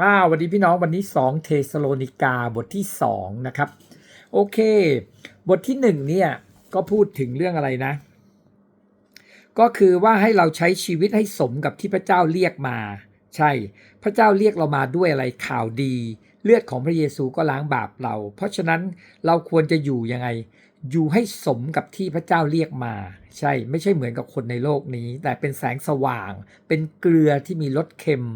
อ้าววันนี้พี่น้องวันนี้ 2 เทสโลนิกาบทที่ 2 นะครับ โอเค บทที่ 1 เนี่ย ก็พูดถึงเรื่องอะไรนะ ก็คือว่าให้เราใช้ชีวิตให้สมกับที่พระเจ้าเรียกมา ใช่ พระเจ้าเรียกเรามาด้วยอะไรข่าวดี เลือดของพระเยซูก็ล้างบาปเรา เพราะฉะนั้นเราควรจะอยู่ยังไง อยู่ให้สมกับที่พระเจ้าเรียกมา ใช่ไม่ใช่เหมือนกับคนในโลกนี้ แต่เป็นแสงสว่าง เป็นเกลือที่มีรสเค็ม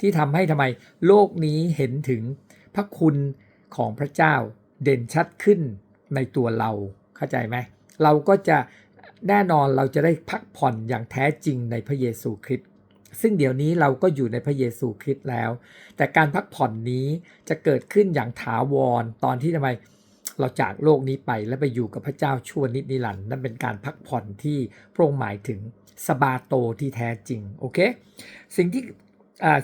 ที่ทำให้ทำไมโลกนี้เห็นถึงพระคุณของพระเจ้าเด่นชัดขึ้นในตัวเราเข้าใจไหมเราก็จะแน่นอนเราจะได้พักผ่อนอย่างแท้จริงในพระเยซูคริสต์ซึ่งเดี๋ยวนี้เราก็อยู่ในพระเยซูคริสต์แล้ว แต่การพักผ่อนนี้จะเกิดขึ้นอย่างถาวรตอนที่ทำไม เราจากโลกนี้ไปแล้วไปอยู่กับพระเจ้าชั่วนิดนิรันดร์นั่นเป็นการพักผ่อนที่พระองค์หมายถึงสบาโตที่แท้จริงโอเคสิ่งที่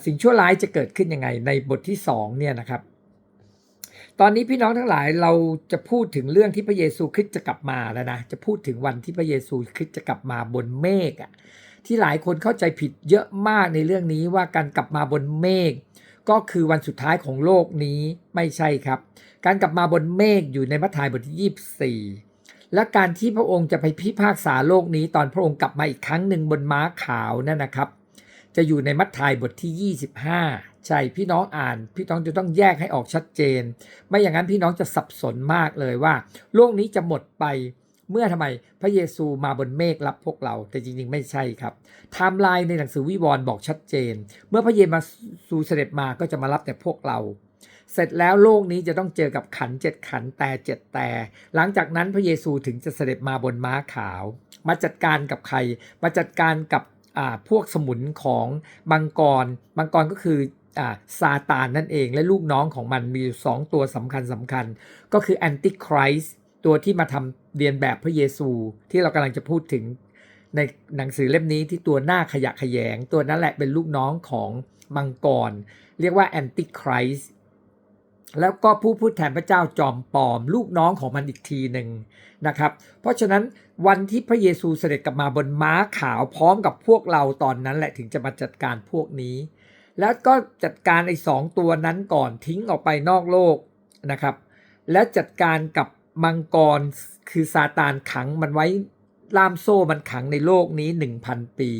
สิ่งชั่วร้ายจะเกิดขึ้นยังไงในบทที่2เนี่ยนะครับตอนนี้พี่น้องทั้งหลายเราจะพูดถึงเรื่องที่พระเยซูคริสต์จะกลับมาแล้วนะจะพูดถึงวันที่พระเยซูคริสต์จะกลับมาบนเมฆอะที่หลายคนเข้าใจผิดเยอะมากในเรื่องนี้ว่าการกลับมาบนเมฆ ก็คือวันสุดท้ายของโลกนี้ไม่ใช่ครับ การกลับมาบนเมฆอยู่ในมัทธิวบทที่ 24 และการที่พระองค์จะไปพิพากษาโลกนี้ ตอนพระองค์กลับมาอีกครั้งหนึ่งบนม้าขาวนั่นนะครับ จะอยู่ในมัทธิวบทที่ 25 ใช่พี่น้องอ่าน พี่น้องจะต้องแยกให้ออกชัดเจน ไม่อย่างนั้นพี่น้องจะสับสนมากเลยว่า โลกนี้จะหมดไป เมื่อทำไมพระเยซูมาบนเมฆรับพวกเรา แต่จริงๆ ไม่ใช่ครับไทม์ไลน์ในหนังสือวิวรณ์บอกชัดเจน เมื่อพระเยซูเสด็จมาก็จะมารับแต่พวกเราเสร็จแล้วโลกนี้จะต้องเจอกับขันเจ็ดขันแต่เจ็ดแต่ หลังจากนั้นพระเยซูถึงจะเสด็จมาบนม้าขาว มาจัดการกับใคร มาจัดการกับพวกสมุนของมังกรมังกรก็คืออ่าซาตานนั่นเองและลูกน้องของมันมีอยู่สองตัวสำคัญสำคัญ ก็คือแอนติคริสตั ตัวที่มาทำเรียนแบบพระเยซูที่เรากำลังจะพูดถึงในหนังสือเล่มนี้ที่ตัวหน้าขยะขยง ตัวนั้นแหละเป็นลูกน้องของมังกร เรียกว่าแอนติคริสแล้วก็ผู้พูดแทนพระเจ้าจอมปลอม ลูกน้องของมันอีกทีหนึ่งนะครับ เพราะฉะนั้นวันที่พระเยซูเสด็จกลับมาบนม้าขาวพร้อมกับพวกเราตอนนั้นแหละถึงจะมาจัดการพวกนี้ แล้วก็จัดการไอ้สองตัวนั้นก่อนทิ้งออกไปนอกโลกนะครับ แล้วจัดการกับ มังกรคือซาตานขังมันไว้ล่ามโซ่มันขังในโลกนี้ 1,000 ปี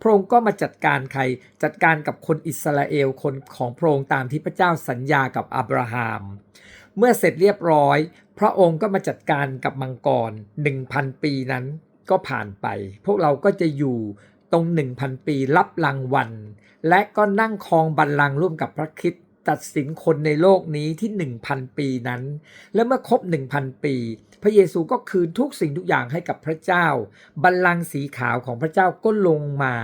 พระองค์ก็มาจัดการใครจัดการกับคนอิสราเอลคนของพระองค์ตามที่พระเจ้าสัญญากับอับราฮัมเมื่อเสร็จเรียบร้อย พระองค์ก็มาจัดการกับมังกร 1,000 ปีนั้นก็ผ่านไป พวกเราก็จะอยู่ตรง 1,000 ปีรับรางวัลและก็นั่งคองบัลลังก์ร่วมกับพระคริส ตัดสินคนในโลกนี้ที่ 1,000 ปีนั้น และเมื่อครบ 1,000 ปี พระเยซูก็คืนทุกสิ่งทุกอย่างให้กับพระเจ้า บัลลังก์สีขาวของพระเจ้าก็ลงมา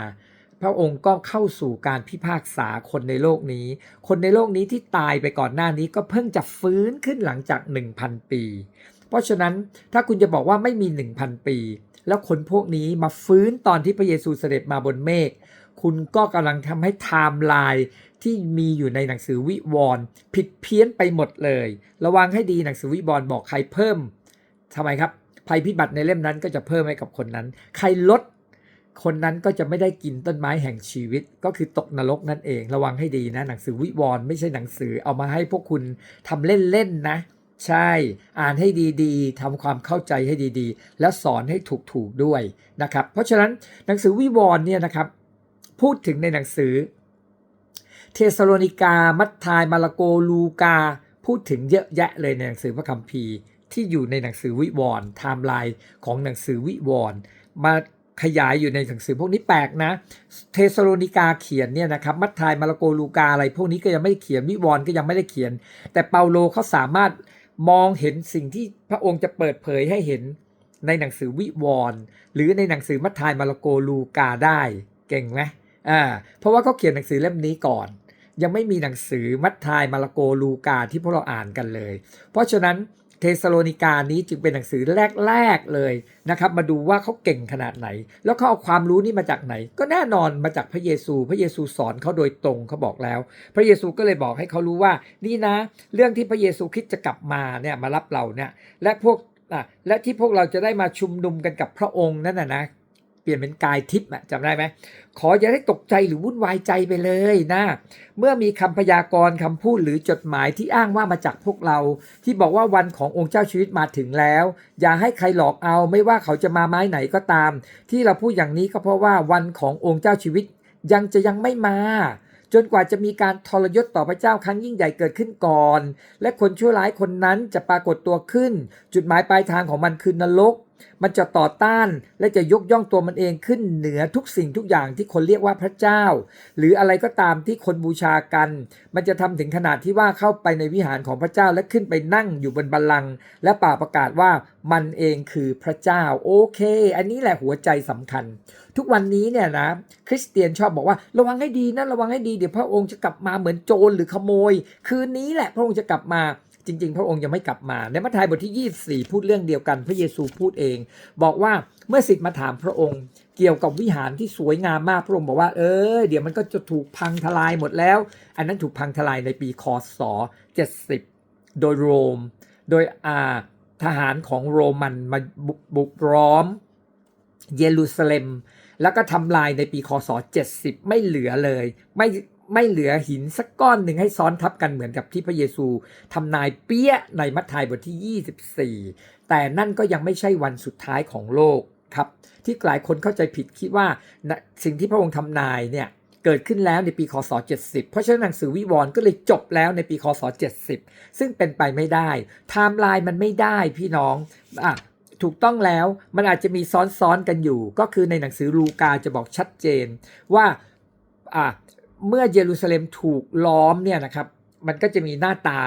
พระองค์ก็เข้าสู่การพิพากษาคนในโลกนี้ คนในโลกนี้ที่ตายไปก่อนหน้านี้ก็เพิ่งจะฟื้นขึ้นหลังจาก 1,000 ปี เพราะฉะนั้นถ้าคุณจะบอกว่าไม่มี 1,000 ปี แล้วคนพวกนี้มาฟื้นตอนที่พระเยซูเสด็จมาบนเมฆคุณก็กำลังทำให้ไทม์ไลน์ ที่มีอยู่ในหนังสือวิวรณ์ผิดเพี้ยนไปหมดเลย ระวังให้ดีหนังสือวิวรณ์บอกใครเพิ่มทำไมครับ ภัยพิบัติในเล่มนั้นก็จะเพิ่มให้กับคนนั้น ใครลดคนนั้นก็จะไม่ได้กินต้นไม้แห่งชีวิต ก็คือตกนรกนั่นเอง ระวังให้ดีนะ หนังสือวิวรณ์ไม่ใช่หนังสือเอามาให้พวกคุณทำเล่นๆนะ ใช่ อ่านให้ดีๆทำความเข้าใจให้ดีๆ แล้วสอนให้ถูกๆด้วยนะครับ เพราะฉะนั้นหนังสือวิวรณ์เนี่ยนะครับ พูดถึงในหนังสือ เทสโลนิกา มัทธาย มาระโก ลูกา พูดถึงเยอะแยะเลยในหนังสือพระคัมภีร์ ที่อยู่ในหนังสือวิวรณ์ไทม์ไลน์ของหนังสือวิวรณ์มาขยายอยู่ในหนังสือพวกนี้แปลกนะ เทสโลนิกาเขียนเนี่ยนะครับ มัทธาย มาระโก ลูกา อะไรพวกนี้ก็ยังไม่ได้เขียน วิวรณ์ก็ยังไม่ได้เขียน แต่เปาโลเขาสามารถมองเห็นสิ่งที่พระองค์จะเปิดเผยให้เห็นในหนังสือวิวรณ์หรือในหนังสือมัทธาย มาระโก ลูกาได้ เก่งไหม อ่าเพราะว่าเขาเขียนหนังสือเล่มนี้ก่อน ยังไม่มีหนังสือมัทธายมาระโกลูกาที่พวกเราอ่านกันเลย เพราะฉะนั้นเทสโลนิกานี้จึงเป็นหนังสือแรก ๆ เลยนะครับ มาดูว่าเขาเก่งขนาดไหน แล้วเขาเอาความรู้นี้มาจากไหน ก็แน่นอนมาจากพระเยซู พระเยซูสอนเขาโดยตรงเขาบอกแล้ว พระเยซูก็เลยบอกให้เขารู้ว่า นี่นะ เรื่องที่พระเยซูคิดจะกลับมาเนี่ยมารับเราเนี่ยและพวกและที่พวกเราจะได้มาชุมนุมกันกับพระองค์นั่นนะนะ ปลี่ยนเป็นกายทิพย์อะจำได้ไหมขออย่าได้ตกใจหรือวุ่นวายใจไปเลยนะเมื่อมีคำพยากรณ์คำพูดหรือจดหมายที่อ้างว่ามาจากพวกเรา ที่บอกว่าวันขององค์เจ้าชีวิตมาถึงแล้ว อย่าให้ใครหลอกเอาไม่ว่าเขาจะมาไม้ไหนก็ตาม ที่เราพูดอย่างนี้ก็เพราะว่าวันขององค์เจ้าชีวิตยังจะยังไม่มา จนกว่าจะมีการทรยศต่อพระเจ้าครั้งยิ่งใหญ่เกิดขึ้นก่อน และคนชั่วร้ายคนนั้นจะปรากฏตัวขึ้น จุดหมายปลายทางของมันคือนรก มันจะต่อต้านและจะยกย่องตัวมันเองขึ้นเหนือทุกสิ่งทุกอย่างที่คนเรียกว่าพระเจ้า หรืออะไรก็ตามที่คนบูชากัน มันจะทำถึงขนาดที่ว่าเข้าไปในวิหารของพระเจ้าและขึ้นไปนั่งอยู่บนบัลลังก์และป่าประกาศว่ามันเองคือพระเจ้าโอเค อันนี้แหละหัวใจสำคัญ ทุกวันนี้เนี่ยนะคริสเตียนชอบบอกว่าระวังให้ดีนะระวังให้ดีเดี๋ยวพระองค์จะกลับมาเหมือนโจรหรือขโมย คืนนี้แหละพระองค์จะกลับมา จริง ๆ พระองค์ยังไม่กลับมา ในมัทธิวบทที่ 24 พูดเรื่องเดียวกัน พระเยซูพูดเอง บอกว่าเมื่อสิทธิ์มาถามพระองค์เกี่ยวกับวิหารที่สวยงามมากพระองค์บอกว่าเออเดี๋ยวมันก็จะถูกพังทลายหมดแล้ว อันนั้นถูกพังทลายในปีคศ70 โดยโรม โดยอาทหารของโรมันมาบุกบุกร้อม เยรูซาเล็ม แล้วก็ทำลายในปีคศ70 ไม่เหลือเลย ไม่ ไม่เหลือหินสักก้อนหนึ่งให้ซ้อนทับกันเหมือนกับที่พระเยซูทำนายเปี้ยในมัทธิวบทที่ 24 แต่นั่นก็ยังไม่ใช่วันสุดท้ายของโลกครับที่หลายคนเข้าใจผิดคิดว่าสิ่งที่พระองค์ทำนายเนี่ยเกิดขึ้นแล้วในปีคศ 70 เพราะฉะนั้นหนังสือวิวรณ์ก็เลยจบแล้วในปีคศ 70 ซึ่งเป็นไปไม่ได้ไทม์ไลน์มันไม่ได้พี่น้องอะถูกต้องแล้วมันอาจจะมีซ้อนๆกันอยู่ ก็คือในหนังสือลูกาจะบอกชัดเจนว่าอ่า เมื่อเยรูซาเล็มถูกล้อมเนี่ยนะครับ มันก็จะมีหน้าตา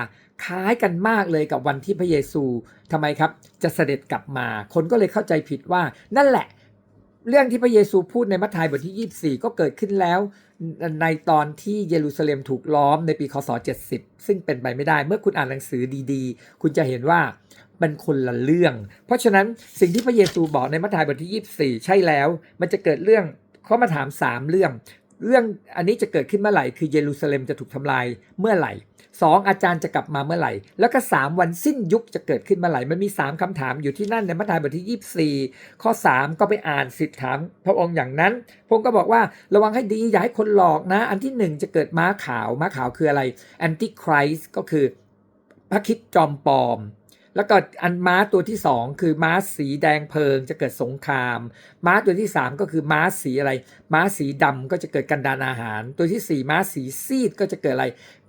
คล้ายกันมากเลยกับวันที่พระเยซูทำไมครับ จะเสด็จกลับมา คนก็เลยเข้าใจผิดว่า นั่นแหละ เรื่องที่พระเยซูพูดในมัทธิวบทที่ 24 ก็เกิดขึ้นแล้ว ในตอนที่เยรูซาเล็มถูกล้อมในปีคศ 70 ซึ่งเป็นไปไม่ได้ เมื่อคุณอ่านหนังสือดีๆ คุณจะเห็นว่ามันคนละเรื่อง เพราะฉะนั้นสิ่งที่พระเยซูบอกในมัทธิวบทที่ 24 ใช่แล้ว มันจะเกิดเรื่องเขามาถาม 3 เรื่อง เรื่องอันนี้จะเกิดขึ้นเมื่อไหร่ คือเยรูซาเล็มจะถูกทำลายเมื่อไหร่สองอาจารย์จะกลับมาเมื่อไหร่ แล้วก็ 3 วันสิ้นยุคจะเกิดขึ้นเมื่อไหร่ มันมี 3คำถามอยู่ที่นั่นในมัทธิวบทที่ 24 ข้อ 3 ก็ไปอ่านสิทธิถามพระองค์อย่างนั้นพระองค์ก็บอกว่าระวังให้ดี อย่าให้คนหลอกนะ อันที่ 1 จะเกิดม้าขาว ม้าขาวคืออะไรแอนติคริสก็คือพระคิดจอมปลอม แล้วก็อันม้าตัวที่2คือม้าสีแดงเพลิงจะเกิดสงคราม ม้าตัวที่3ก็คือม้าสีอะไร ม้าสีดำก็จะเกิดกันดานอาหาร ตัวที่สี่ม้าสีซีดก็จะเกิดอะไร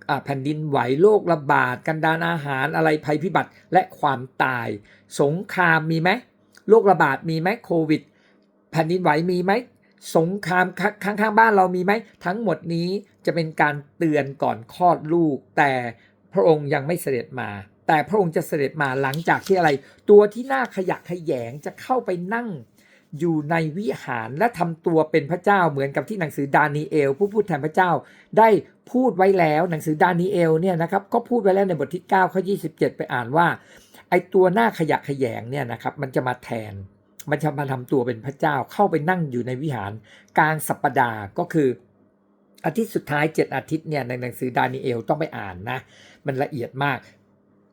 อ่าแผ่นดินไหวโรคระบาดกันดานอาหารอะไรภัยพิบัติและความตาย สงครามมีไหมโรคระบาดมีไหมโควิด แผ่นดินไหวมีไหมสงครามข้างข้างบ้านเรามีไหมทั้งหมดนี้จะเป็นการเตือนก่อนคลอดลูก แต่พระองค์ยังไม่เสด็จมา แต่พระองค์จะเสด็จมาหลังจากที่อะไร ตัวที่น่าขยะขยงจะเข้าไปนั่งอยู่ในวิหารและทำตัวเป็นพระเจ้าเหมือนกับที่หนังสือดานีเอล ผู้พูดแทนพระเจ้า ได้พูดไว้แล้วหนังสือดานีเอลเนี่ยนะครับก็พูดไว้แล้วในบทที่9ข้อ27ไปอ่านว่าไอตัวหน้าขยะขยงเนี่ยนะครับมันจะมาแทน มันจะมาทำตัวเป็นพระเจ้าเข้าไปนั่งอยู่ในวิหารกลางสัปปดาห์ก็คืออาทิตย์สุดท้าย 7 อาทิตย์เนี่ยในหนังสือดานีเอลต้องไปอ่านนะ มันละเอียดมาก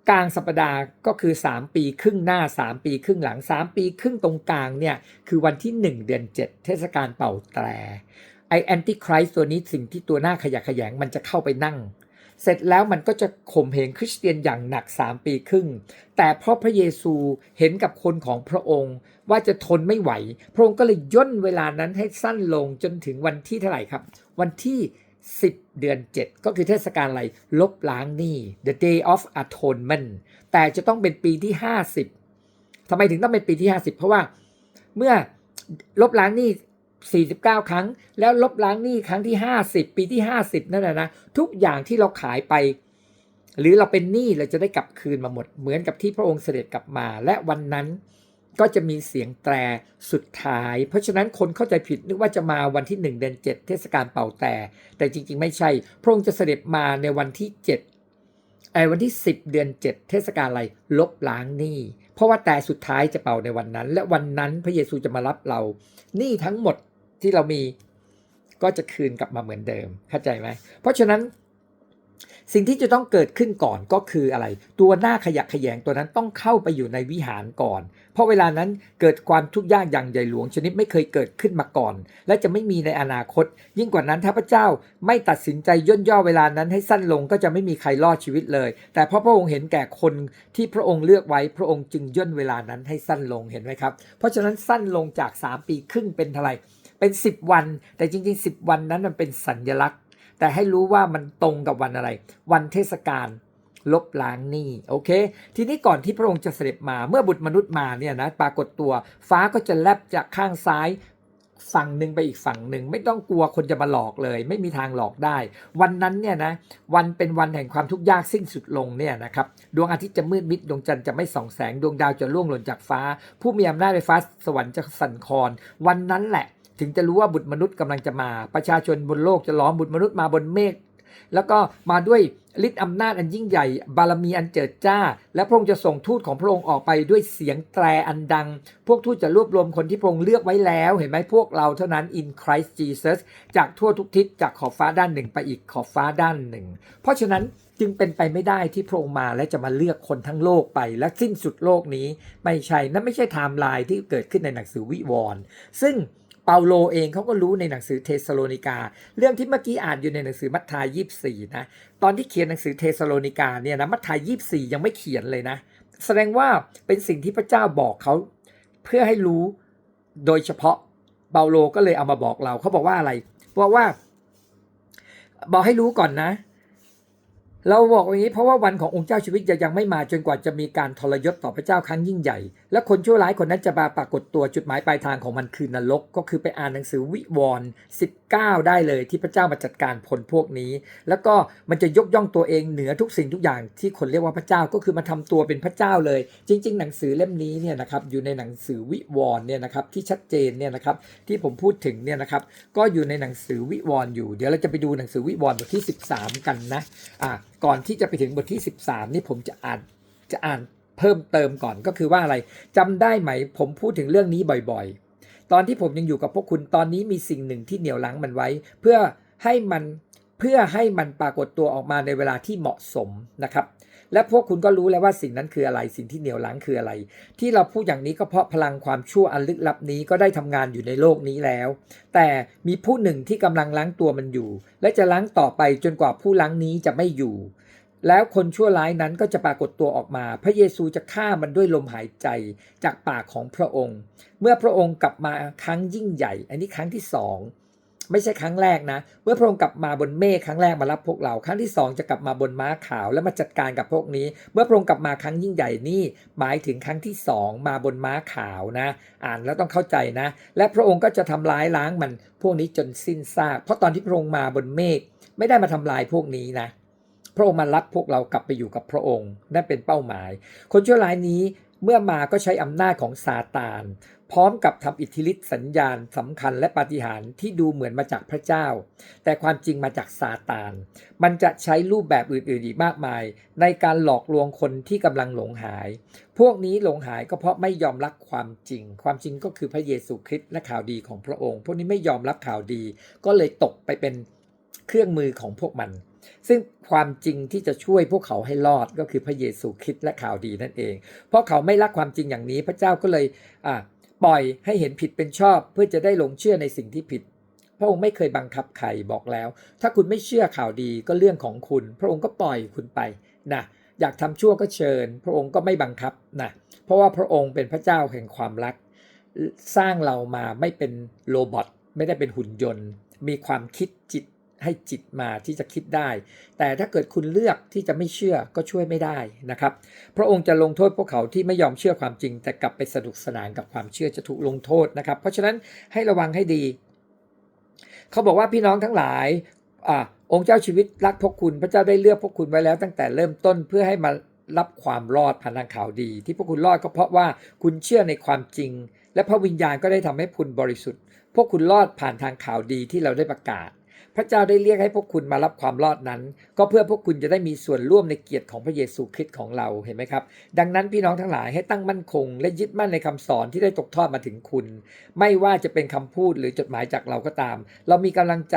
กลางสัปดาห์ก็คือ 3 ปีครึ่งหน้า 3 ปีครึ่งหลัง 3 ปีครึ่งตรงกลางเนี่ยคือวันที่ 1 เดือน 7 เทศกาลเป่าแตรไอแอนติคริสตัวนี้สิ่งที่ตัวหน้าขยะแขยงมันจะเข้าไปนั่ง เสร็จแล้วมันก็จะข่มเหงคริสเตียนอย่างหนัก 3 ปีครึ่ง แต่เพราะพระเยซูเห็นกับคนของพระองค์ว่าจะทนไม่ไหว พระองค์ก็เลยย่นเวลานั้นให้สั้นลงจนถึงวันที่เท่าไหร่ครับ วันที่ 10 เดือน 7 ก็คือเทศกาลอะไร ลบล้างหนี้ the day of atonement แต่จะต้องเป็นปีที่ 50 ทำไมถึงต้องเป็นปีที่ 50 เพราะว่าเมื่อลบล้างหนี้ 49 ครั้ง แล้วลบล้างหนี้ครั้งที่ 50 ปีที่ 50 นั่นแหละนะ ทุกอย่างที่เราขายไป หรือเราเป็นหนี้เราจะได้กลับคืนมาหมด เหมือนกับที่พระองค์เสด็จกลับมา และวันนั้น ก็จะมีเสียงแตรสุดท้าย เพราะฉะนั้นคนเข้าใจผิดนึกว่าจะมาวันที่ 1 เดือน 7 เทศกาลเป่าแต่ แต่จริง ๆ ไม่ใช่ พระองค์จะเสด็จมาในวันที่ 7 ไอ้วันที่ 10 เดือน 7 เทศกาลอะไรลบล้างหนี้ เพราะว่าแต่สุดท้ายจะเป่าในวันนั้น และวันนั้นพระเยซูจะมารับเราหนี้ทั้งหมดที่เรามีก็จะคืนกลับมาเหมือนเดิมเข้าใจไหมเพราะฉะนั้น สิ่งที่จะต้องเกิดขึ้นก่อนก็คืออะไร ตัวหน้าขยักขยงตัวนั้นต้องเข้าไปอยู่ในวิหารก่อน เพราะเวลานั้นเกิดความทุกข์ยากอย่างใหญ่หลวงชนิดไม่เคยเกิดขึ้นมาก่อน และจะไม่มีในอนาคต ยิ่งกว่านั้นถ้าพระเจ้าไม่ตัดสินใจย่นย่อเวลานั้นให้สั้นลงก็จะไม่มีใครรอดชีวิตเลย แต่เพราะพระองค์เห็นแก่คนที่พระองค์เลือกไว้พระองค์จึงย่นเวลานั้นให้สั้นลงเห็นไหมครับ เพราะฉะนั้นสั้นลงจาก 3 ปีครึ่งเป็นเท่าไหร่เป็น 10 วัน แต่จริง ๆ 10 วันนั้นมันเป็นสัญลักษณ์ แต่ให้รู้ว่ามันตรงกับวันอะไร วันเทศกาลลบล้างหนี้โอเค ทีนี้ก่อนที่พระองค์จะเสด็จมาเมื่อบุตรมนุษย์มาเนี่ยนะปรากฏตัว ฟ้าก็จะแลบจากข้างซ้ายฝั่งหนึ่งไปอีกฝั่งหนึ่งไม่ต้องกลัวคนจะมาหลอกเลย ไม่มีทางหลอกได้ วันนั้นเนี่ยนะวันเป็นวันแห่งความทุกข์ยากสิ้นสุดลงเนี่ยนะครับดวงอาทิตย์จะมืดมิดดวงจันทร์จะไม่ส่องแสงดวงดาวจะล่วงหล่นจากฟ้า ผู้มีอำนาจในฟ้าสวรรค์จะสั่นคลอนวันนั้นแหละ ถึงจะรู้ว่าบุตรมนุษย์กำลังจะมา ประชาชนบนโลกจะล้อมบุตรมนุษย์มาบนเมฆแล้วก็มาด้วยฤทธิ์อำนาจอันยิ่งใหญ่ บารมีอันเจิดจ้า และพระองค์จะส่งทูตของพระองค์ออกไปด้วยเสียงแตรอันดัง พวกทูตจะรวบรวมคนที่พระองค์เลือกไว้แล้ว เห็นไหมพวกเราเท่านั้น in Christ Jesus จากทั่วทุกทิศจากขอบฟ้าด้านหนึ่งไปอีกขอบฟ้าด้านหนึ่ง เพราะฉะนั้นจึงเป็นไปไม่ได้ที่พระองค์มาและจะมาเลือกคนทั้งโลกไป และสิ้นสุดโลกนี้ ไม่ใช่นั่นไม่ใช่ไทม์ไลน์ที่เกิดขึ้นในหนังสือวิวรณ์ซึ่ง เปาโลเองเขาก็รู้ในหนังสือเทสโลนิกา เรื่องที่เมื่อกี้อ่านอยู่ในหนังสือมัทธิวยี่นะตอนที่เขียนหนังสือเทสโลนิกาเนี่ยนะมัทธิวยี่ยังไม่เขียนเลยนะ แสดงว่าเป็นสิ่งที่พระเจ้าบอกเขาเพื่อให้รู้โดยเฉพาะเปาโลก็เลยเอามาบอกเราเขาบอกว่าอะไรบอกว่า บอกให้รู้ก่อนนะ เราบอกอย่างนี้เพราะว่าวันขององค์เจ้าชีวิตจะยังไม่มาจนกว่าจะมีการทรยศต่อพระเจ้าครั้งยิ่งใหญ่ และคนชั่วร้ายคนนั้นจะมาปรากฏตัวจุดหมายปลายทางของมันคือนรก ก็คือไปอ่านหนังสือวิวรณ์ 19ได้เลยที่พระเจ้ามาจัดการผลพวกนี้ แล้วก็มันจะยกย่องตัวเองเหนือทุกสิ่งทุกอย่างที่คนเรียกว่าพระเจ้าก็คือมาทำตัวเป็นพระเจ้าเลย จริง ๆ หนังสือเล่มนี้เนี่ยนะครับอยู่ในหนังสือวิวรณ์เนี่ยนะครับที่ชัดเจนเนี่ยนะครับที่ผมพูดถึงเนี่ยนะครับก็อยู่ในหนังสือวิวรณ์อยู่ เดี๋ยวเราจะไปดูหนังสือวิวรณ์บทที่ 13 กันนะอะก่อนที่จะไปถึงบทที่ 13 นี่ผมจะอ่านจะอ่านเพิ่มเติมก่อนก็คือว่าอะไรจำได้ไหมผมพูดถึงเรื่องนี้บ่อยๆ ตอนที่ผมยังอยู่กับพวกคุณตอนนี้มีสิ่งหนึ่งที่เหนี่ยวลังมันไว้ เพื่อให้มันเพื่อให้มันปรากฏตัวออกมาในเวลาที่เหมาะสมนะครับ และพวกคุณก็รู้แล้วว่าสิ่งนั้นคืออะไร สิ่งที่เหนี่ยวลังคืออะไร ที่เราพูดอย่างนี้ก็เพราะพลังความชั่วอันลึกลับนี้ก็ได้ทำงานอยู่ในโลกนี้แล้ว แต่มีผู้หนึ่งที่กำลังล้างตัวมันอยู่ และจะล้างต่อไปจนกว่าผู้ล้างนี้จะไม่อยู่ แล้วคนชั่วร้ายนั้นก็จะปรากฏตัวออกมา พระเยซูจะฆ่ามันด้วยลมหายใจจากปากของพระองค์ เมื่อพระองค์กลับมาครั้งยิ่งใหญ่ อันนี้ครั้งที่สองไม่ใช่ครั้งแรกนะ เมื่อพระองค์กลับมาบนเมฆครั้งแรกมารับพวกเรา ครั้งที่สองจะกลับมาบนม้าขาวและมาจัดการกับพวกนี้ เมื่อพระองค์กลับมาครั้งยิ่งใหญ่นี่หมายถึงครั้งที่สองมาบนม้าขาวนะ อ่านแล้วต้องเข้าใจนะ และพระองค์ก็จะทำลายล้างมันพวกนี้จนสิ้นซาก เพราะตอนที่พระองค์มาบนเมฆไม่ได้มาทำลายพวกนี้นะ พระองค์มารับพวกเรากลับไปอยู่กับพระองค์ นั่นเป็นเป้าหมาย คนชั่วร้ายนี้เมื่อมาก็ใช้อำนาจของซาตาน พร้อมกับทำอิทธิฤทธิสัญญาณสำคัญและปาฏิหาริย์ที่ดูเหมือนมาจากพระเจ้า แต่ความจริงมาจากซาตาน มันจะใช้รูปแบบอื่นๆอีกมากมาย ในการหลอกลวงคนที่กำลังหลงหาย พวกนี้หลงหายก็เพราะไม่ยอมรับความจริง ความจริงก็คือพระเยซูคริสต์และข่าวดีของพระองค์ พวกนี้ไม่ยอมรับข่าวดี ก็เลยตกไปเป็นเครื่องมือของพวกมัน ซึ่งความจริงที่จะช่วยพวกเขาให้รอดก็คือพระเยซูคริสต์และข่าวดีนั่นเอง เพราะเขาไม่รักความจริงอย่างนี้ พระเจ้าก็เลยปล่อยให้เห็นผิดเป็นชอบ เพื่อจะได้หลงเชื่อในสิ่งที่ผิด พระองค์ไม่เคยบังคับใครบอกแล้ว ถ้าคุณไม่เชื่อข่าวดีก็เรื่องของคุณ พระองค์ก็ปล่อยคุณไปนะอยากทำชั่วก็เชิญ พระองค์ก็ไม่บังคับนะเพราะว่าพระองค์เป็นพระเจ้าแห่งความรัก สร้างเรามาไม่เป็นโรบอทไม่ได้เป็นหุ่นยนต์ มีความคิดจิต ให้จิตมาที่จะคิดได้ แต่ถ้าเกิดคุณเลือกที่จะไม่เชื่อก็ช่วยไม่ได้นะครับ พระองค์จะลงโทษพวกเขาที่ไม่ยอมเชื่อความจริง แต่กลับไปสนุกสนานกับความเชื่อจะถูกลงโทษนะครับ เพราะฉะนั้นให้ระวังให้ดี เขาบอกว่าพี่น้องทั้งหลายอ่าองค์เจ้าชีวิตรักพวกคุณ พระเจ้าได้เลือกพวกคุณไว้แล้วตั้งแต่เริ่มต้นเพื่อให้มารับความรอดผ่านทางข่าวดี ที่พวกคุณรอดก็เพราะว่าคุณเชื่อในความจริง และพระวิญญาณก็ได้ทำให้คุณบริสุทธิ์ พวกคุณรอดผ่านทางข่าวดีที่เราได้ประกาศ ระเจ้าได้เรียกให้พวกคุณมารับความรอดนั้น ก็เพื่อพวกคุณจะได้มีส่วนร่วมในเกียรติของพระเยซูคริสต์ของเราเห็นไหมครับ ดังนั้นพี่น้องทั้งหลายให้ตั้งมั่นคง และยึดมั่นในคำสอนที่ได้ตกทอดมาถึงคุณ ไม่ว่าจะเป็นคำพูดหรือจดหมายจากเราก็ตาม เรามีกำลังใจ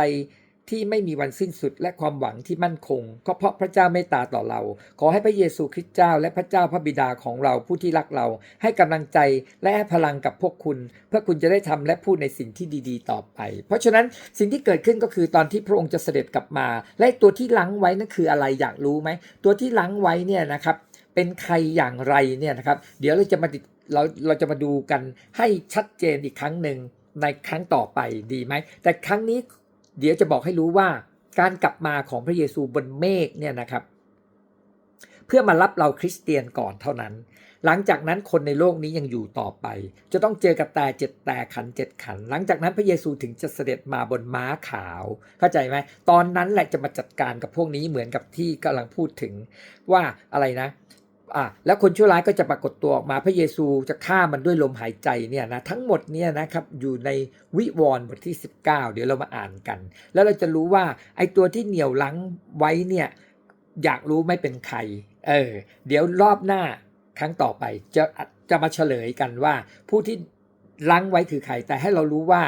ที่ไม่มีวันสิ้นสุดและความหวังที่มั่นคง ก็เพราะพระเจ้าเมตตาต่อเรา ขอให้พระเยซูคริสต์เจ้า และพระเจ้าพระบิดาของเราผู้ที่รักเรา ให้กำลังใจและให้พลังกับพวกคุณ เพื่อคุณจะได้ทำและพูดในสิ่งที่ดีๆ ต่อไป เพราะฉะนั้นสิ่งที่เกิดขึ้นก็คือตอนที่พระองค์จะเสด็จกลับมา และตัวที่ล้างไว้นั่นคืออะไรอยากรู้ไหมตัวที่ล้างไว้เนี่ยนะครับเป็นใครอย่างไรเนี่ยนะครับ เดี๋ยวเราจะมาติดเราเราจะมาดูกันให้ชัดเจนอีกครั้งหนึ่งในครั้งต่อไปดีไหมแต่ครั้งนี้ เดี๋ยวจะบอกให้รู้ว่าการกลับมาของพระเยซูบนเมฆเนี่ยนะครับ เพื่อมารับเราคริสเตียนก่อนเท่านั้น หลังจากนั้นคนในโลกนี้ยังอยู่ต่อไป จะต้องเจอกับแต่เจ็ดแต่ขันเจ็ดขัน หลังจากนั้นพระเยซูถึงจะเสด็จมาบนม้าขาว เข้าใจไหมตอนนั้นแหละจะมาจัดการกับพวกนี้เหมือนกับที่กำลังพูดถึงว่าอะไรนะ อะแล้วคนชั่วร้ายก็จะปรากฏตัวออกมาพระเยซูจะฆ่ามันด้วยลมหายใจเนี่ยนะทั้งหมดเนี่ยนะครับอยู่ในวิวรณ์บทที่ 19 เดี๋ยวเรามาอ่านกัน แล้วเราจะรู้ว่าไอ้ตัวที่เหนี่ยวลังไว้เนี่ยอยากรู้ไม่เป็นใครเออเดี๋ยวรอบหน้าครั้งต่อไปจะจะมาเฉลยกันว่า ผู้ที่ลังไว้คือใครแต่ให้เรารู้ว่า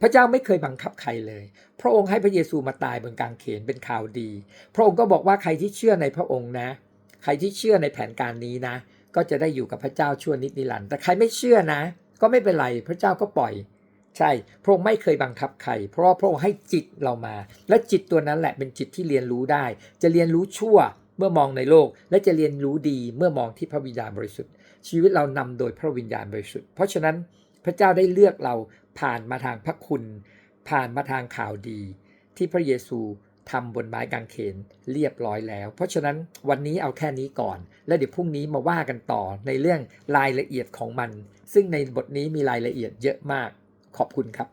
พระเจ้าไม่เคยบังคับใครเลย พระองค์ให้พระเยซูมาตายบนกางเขนเป็นข่าวดี พระองค์ก็บอกว่าใครที่เชื่อในพระองค์นะ ใครที่เชื่อในแผนการนี้นะ ก็จะได้อยู่กับพระเจ้าชั่วนิดนิรันดร์แต่ใครไม่เชื่อนะ ก็ไม่เป็นไรพระเจ้าก็ปล่อย ใช่ พระองค์ไม่เคยบังคับใคร เพราะพระองค์ให้จิตเรามา และจิตตัวนั้นแหละเป็นจิตที่เรียนรู้ได้ จะเรียนรู้ชั่วเมื่อมองในโลก และจะเรียนรู้ดีเมื่อมองที่พระวิญญาณบริสุทธิ์ ชีวิตเรานำโดยพระวิญญาณบริสุทธิ์ เพราะฉะนั้นพระเจ้าได้เลือกเราผ่านมาทางพระคุณ ผ่านมาทางข่าวดี ที่พระเยซู ทำบนไม้กางเขนเรียบร้อยแล้ว เพราะฉะนั้นวันนี้เอาแค่นี้ก่อน แล้วเดี๋ยวพรุ่งนี้มาว่ากันต่อในเรื่องรายละเอียดของมัน ซึ่งในบทนี้มีรายละเอียดเยอะมากขอบคุณครับ